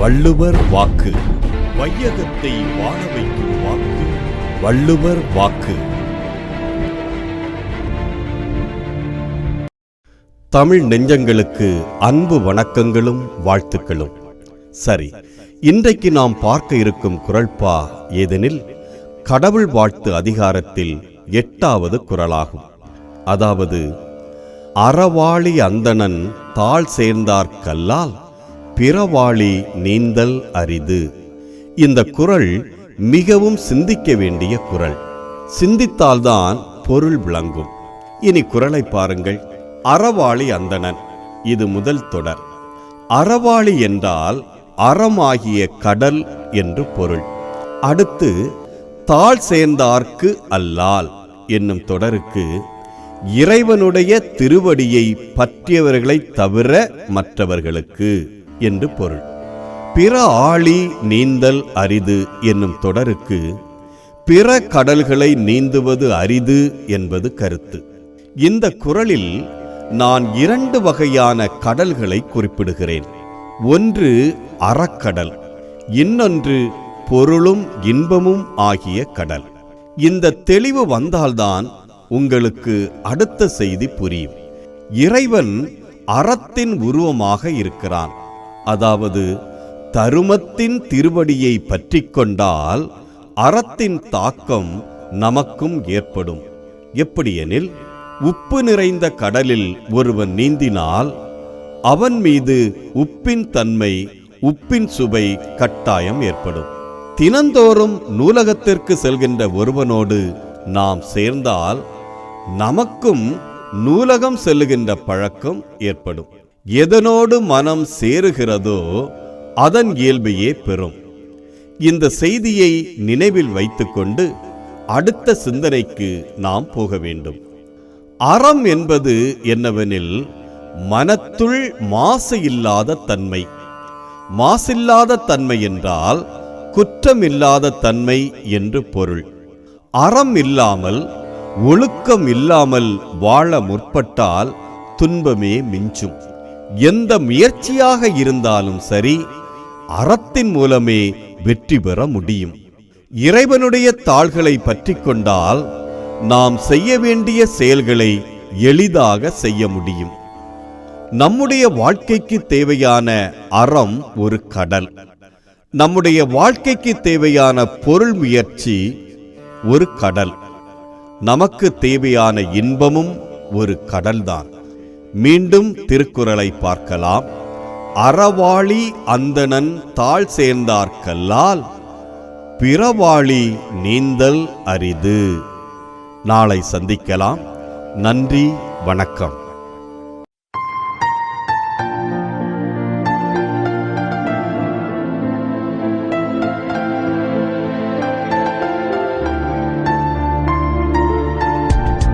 வள்ளுவர் வாக்கு. வையகத்தை வாழ வைக்கும் வாக்கு. வள்ளுவர் வாக்கு. தமிழ் நெஞ்சங்களுக்கு அன்பு வணக்கங்களும் வாழ்த்துக்களும். சரி இன்றைக்கு நாம் பார்க்க இருக்கும் குரல்பா ஏதெனில் கடவுள் வாழ்த்து அதிகாரத்தில் எட்டாவது குரலாகும். அதாவது அறவாளி அந்தணன் தாழ் சேர்ந்தார் கல்லால் பிறவாளி நீந்தல் அரிது. இந்த குரல் மிகவும் சிந்திக்க வேண்டிய குரல். சிந்தித்தால்தான் பொருள் விளங்கும். இனி குரலை பாருங்கள். அறவாளி அந்தணன். இது முதல் தொடர். அறவாளி என்றால் அறமாகிய கடல் என்று பொருள். அடுத்து தாழ் சேர்ந்தார்க்கு அல்லால் என்னும் தொடருக்கு இறைவனுடைய திருவடியை பற்றியவர்களைத் தவிர மற்றவர்களுக்கு. என்று பொருள். பிற ஆழி நீந்தல் அரிது என்னும் தொடருக்கு பிற கடல்களை நீந்துவது அரிது என்பது கருத்து. இந்த குறளில் நான் இரண்டு வகையான கடல்களை குறிப்பிடுகிறேன். ஒன்று அறக்கடல் இன்னொன்று பொருளும் இன்பமும் ஆகிய கடல். இந்த தெளிவு வந்தால்தான் உங்களுக்கு அடுத்த செய்தி புரியும். இறைவன் அறத்தின் உருவமாக இருக்கிறான். அதாவது தருமத்தின் திருவடியை பற்றி கொண்டால் அறத்தின் தாக்கம் நமக்கும் ஏற்படும். எப்படியெனில் உப்பு நிறைந்த கடலில் ஒருவன் நீந்தினால் அவன் மீது உப்பின் தன்மை உப்பின் சுவை கட்டாயம் ஏற்படும். தினந்தோறும் நூலகத்திற்கு செல்கின்ற ஒருவனோடு நாம் சேர்ந்தால் நமக்கும் நூலகம் செல்லுகின்ற பழக்கம் ஏற்படும். எதனோடு மனம் சேருகிறதோ அதன் இயல்பையே பெறும். இந்த செய்தியை நினைவில் வைத்துக்கொண்டு அடுத்த சிந்தனைக்கு நாம் போக வேண்டும். அறம் என்பது என்னவெனில் மனத்துள் மாசு இல்லாத தன்மை. மாசில்லாத தன்மை என்றால் குற்றமில்லாத தன்மை என்று பொருள். அறம் இல்லாமல் ஒழுக்கம் இல்லாமல் வாழ முற்பட்டால் துன்பமே மிஞ்சும். எந்த முயற்சியாக இருந்தாலும் சரி அறத்தின் மூலமே வெற்றி பெற முடியும். இறைவனுடைய தாள்களை பற்றி கொண்டால் நாம் செய்ய வேண்டிய செயல்களை எளிதாக செய்ய முடியும். நம்முடைய வாழ்க்கைக்கு தேவையான அறம் ஒரு கடல். நம்முடைய வாழ்க்கைக்கு தேவையான பொருள் முயற்சி ஒரு கடல். நமக்கு தேவையான இன்பமும் ஒரு கடல்தான். மீண்டும் திருக்குறளை பார்க்கலாம். அறவாளி அந்தணன் தாழ் சேர்ந்தார்கல்லால் பிறவாளி நீந்தல் அரிது. நாளை சந்திக்கலாம். நன்றி வணக்கம்.